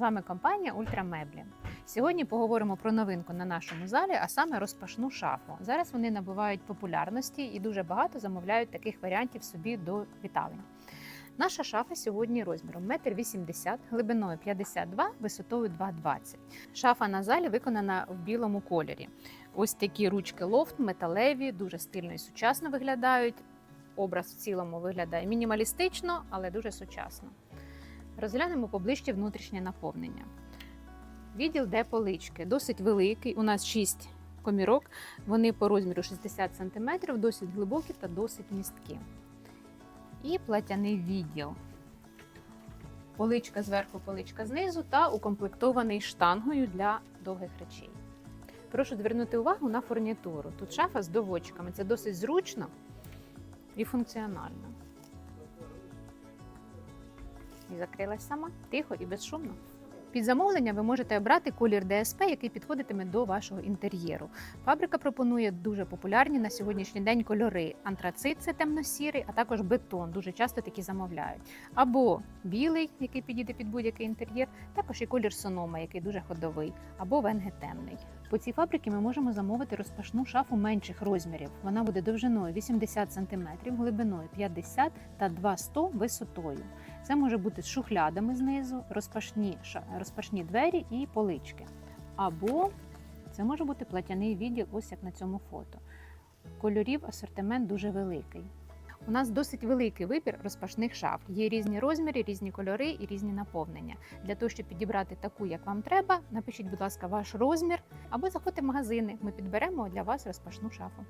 З вами компанія Ультрамеблі. Сьогодні поговоримо про новинку на нашому залі, а саме розпашну шафу. Зараз вони набувають популярності і дуже багато замовляють таких варіантів собі до віталень. Наша шафа сьогодні розміром 1,80 м, глибиною 52, висотою 2,20 Шафа на залі виконана в білому кольорі. Ось такі ручки лофт, металеві, дуже стильно і сучасно виглядають. Образ в цілому виглядає мінімалістично, але дуже сучасно. Розглянемо поближче внутрішнє наповнення. Відділ, де полички, досить великий. У нас 6 комірок. Вони по розміру 60 см, досить глибокі та досить місткі. І платяний відділ. Поличка зверху, поличка знизу та укомплектований штангою для довгих речей. Прошу звернути увагу на фурнітуру. Тут шафа з доводчиками. Це досить зручно і функціонально. І закрилась сама тихо і безшумно. Під замовлення ви можете обрати колір ДСП, який підходитиме до вашого інтер'єру. Фабрика пропонує дуже популярні на сьогоднішній день кольори: антрацит це темно-сірий, а також бетон. Дуже часто такі замовляють. Або білий, який підійде під будь-який інтер'єр, також і колір сонома, який дуже ходовий, або венге темний. По цій фабриці ми можемо замовити розпашну шафу менших розмірів. Вона буде довжиною 80 см, глибиною 50 та 200 висотою. Це може бути з шухлядами знизу, розпашні, розпашні двері і полички. Або це може бути платяний відділ, ось як на цьому фото. Кольорів асортимент дуже великий. У нас досить великий вибір розпашних шаф. Є різні розміри, різні кольори і різні наповнення. Для того, щоб підібрати таку, як вам треба, напишіть, будь ласка, ваш розмір або заходьте в магазини. Ми підберемо для вас розпашну шафу.